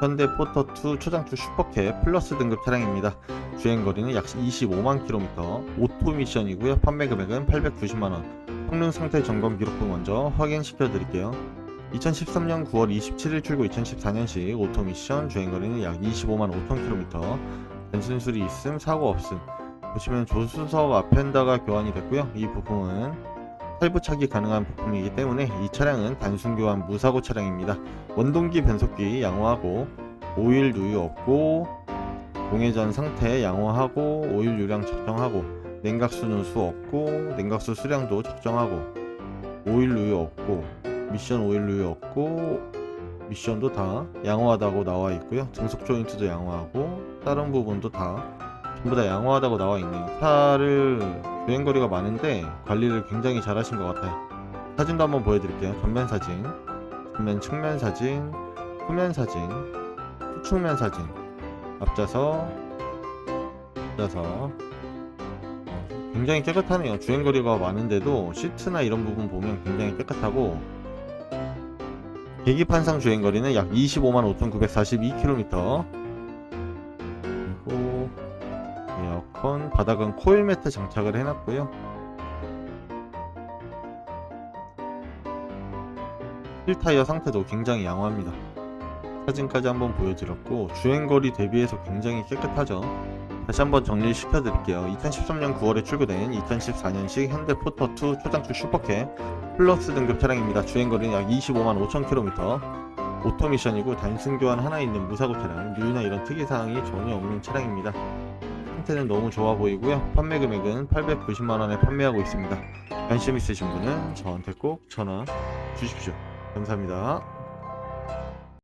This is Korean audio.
현대 포터2 초장축 슈퍼캡 플러스 등급 차량입니다. 주행거리는 약 25만 킬로미터, 오토 미션이고요. 판매 금액은 890만원. 성능 상태 점검 기록부 먼저 확인시켜 드릴게요. 2013년 9월 27일 출고 2014년식 오토 미션 주행거리는 약 25만 5천 킬로미터. 단순 수리 있음, 사고 없음. 보시면 조수석 앞펜더가 교환이 됐고요. 이 부품은 탈부착이 가능한 부품이기 때문에 이 차량은 단순 교환 무사고 차량입니다. 원동기 변속기 양호하고 오일 누유 없고 공회전 상태 양호하고 오일 유량 적정하고 냉각수 누수 없고 냉각수 수량도 적정하고 오일 누유 없고 미션 오일 누유 없고 미션도 다 양호하다고 나와 있고요 등속 조인트도 양호하고 다른 부분도 다 전부 다 양호하다고 나와 있네요. 차를 주행거리가 많은데 관리를 굉장히 잘 하신 것 같아요. 사진도 한번 보여드릴게요. 전면 사진 전면 측면 사진 후면 사진 후측면 사진. 앞좌석 앞좌석. 어, 굉장히 깨끗하네요. 주행거리가 많은데도 시트나 이런 부분 보면 굉장히 깨끗하고 계기판상 주행거리는 약 25만 5,942km 그리고 에어컨 바닥은 코일 매트 장착을 해놨고요. 휠 타이어 상태도 굉장히 양호합니다. 사진까지 한번 보여드렸고 주행거리 대비해서 굉장히 깨끗하죠. 다시 한번 정리를 시켜 드릴게요. 2013년 9월에 출고된 2014년식 현대 포터2 초장축 슈퍼캡 플러스 등급 차량입니다. 주행거리는 약 25만 5천 킬로미터. 오토미션이고 단순 교환 하나 있는 무사고 차량. 누유나 이런 특이사항이 전혀 없는 차량입니다 상태는 너무 좋아 보이고요. 판매 금액은 890만원에 판매하고 있습니다. 관심 있으신 분은 저한테 꼭 전화 주십시오. 감사합니다